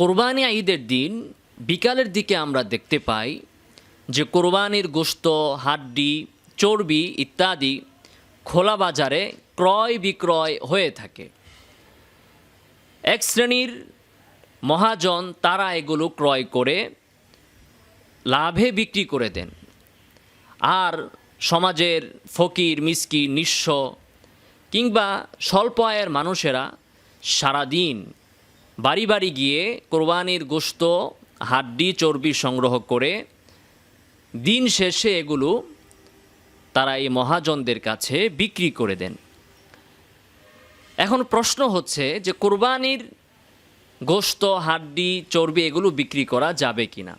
কোরবানি ঈদের দিন বিকালের দিকে আমরা দেখতে পাই যে কোরবানির গোশত, হাড্ডি, চর্বি ইত্যাদি খোলা বাজারে ক্রয় বিক্রয় হয়ে থাকে। এক শ্রেণির মহাজন তারা এগুলো ক্রয় করে লাভে বিক্রি করে দেন। আর সমাজের ফকির মিসকি নিঃস্ব কিংবা স্বল্প আয়ের মানুষেরা সারাদিন বাড়ি বাড়ি গিয়ে কোরবানির গোশত, হাড্ডি, চর্বি সংগ্রহ করে দিন শেষে এগুলো তারা এই মহাজনদের কাছে বিক্রি করে দেন। এখন প্রশ্ন হচ্ছে যে কোরবানির গোশত, হাড্ডি, চর্বি এগুলো বিক্রি করা যাবে কি না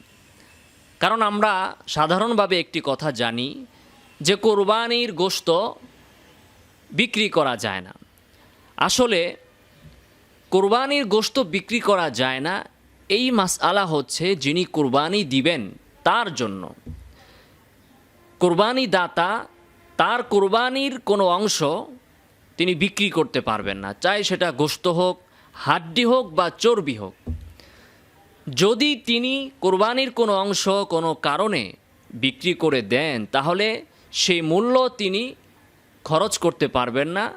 কারণ আমরা সাধারণভাবে একটি কথা জানি যে কোরবানির গোশত বিক্রি করা যায় না। আসলে কোরবানির গোস্ত বিক্রি করা যায় না। এই মাসআলা হচ্ছে যিনি কোরবানি দিবেন তার জন্য। কোরবানি দাতা, তার কোরবানির কোনো অংশ তিনি বিক্রি করতে পারবেন না। চাই সেটা গোশত হোক, হাড্ডি হোক বা চর্বি হোক। যদি তিনি কোরবানির কোনো অংশ কোনো কারণে বিক্রি করে দেন, তাহলে সেই মূল্য তিনি খরচ করতে পারবেন না।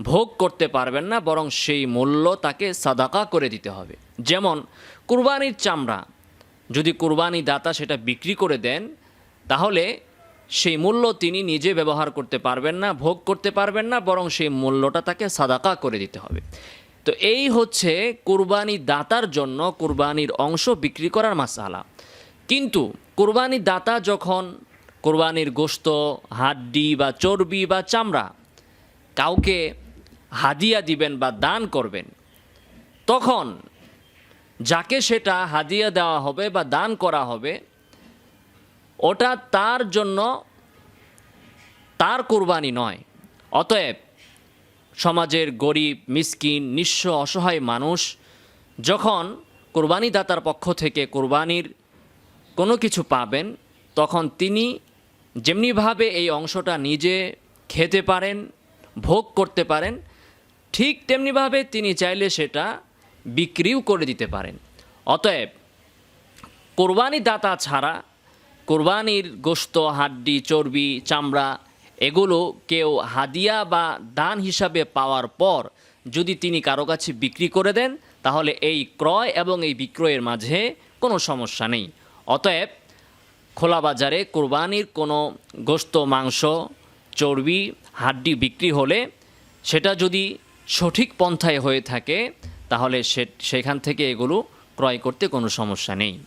ভোগ করতে পারবেন না, বরং সেই মূল্য তাকে সাদাকা করে দিতে হবে। যেমন, কুরবানির চামড়া, যদি কুরবানি দাতা সেটা বিক্রি করে দেন, তাহলে সেই মূল্য তিনি নিজে ব্যবহার করতে পারবেন না, ভোগ করতে পারবেন না, বরং সেই মূল্যটা তাকে সাদাকা করে দিতে হবে। তো এই হচ্ছে কুরবানি দাতার জন্য কুরবানির অংশ বিক্রি করার মাসালা। কিন্তু কুরবানি দাতা যখন কোরবানির গোশত, হাড্ডি বা চর্বি বা চামড়া কাউকে হাদিয়া দিবেন বা দান করবেন, তখন যাকে সেটা হাদিয়া দেওয়া হবে বা দান করা হবে, ওটা তার জন্য তার কোরবানি নয়। অতএব সমাজের গরিব, মিসকিন, নিঃস্ব, অসহায় মানুষ যখন কোরবানি দাতার পক্ষ থেকে কোরবানির কোনো কিছু পাবেন, তখন তিনি যেমনিভাবে এই অংশটা নিজে খেতে পারেন ভোগ করতে পারেন, ঠিক তেমনিভাবে তিনি চাইলে সেটা বিক্রিও করে দিতে পারেন। অতএব, কোরবানি দাতা ছাড়া কোরবানির গোশত, হাড্ডি, চর্বি, চামড়া, এগুলো কেউ হাদিয়া বা দান হিসাবে পাওয়ার পর যদি তিনি কারও কাছে বিক্রি করে দেন, তাহলে এই ক্রয় এবং এই বিক্রয়ের মাঝে কোনো সমস্যা নেই। অতএব, খোলা বাজারে কোরবানির কোনো গোশত, মাংস চর্বি, হাড্ডি বিক্রি হলে সেটা যদি সঠিক পন্থায় হয়ে থাকে, তাহলে সে, সেখান থেকে এগুলো ক্রয় করতে কোনো সমস্যা নেই।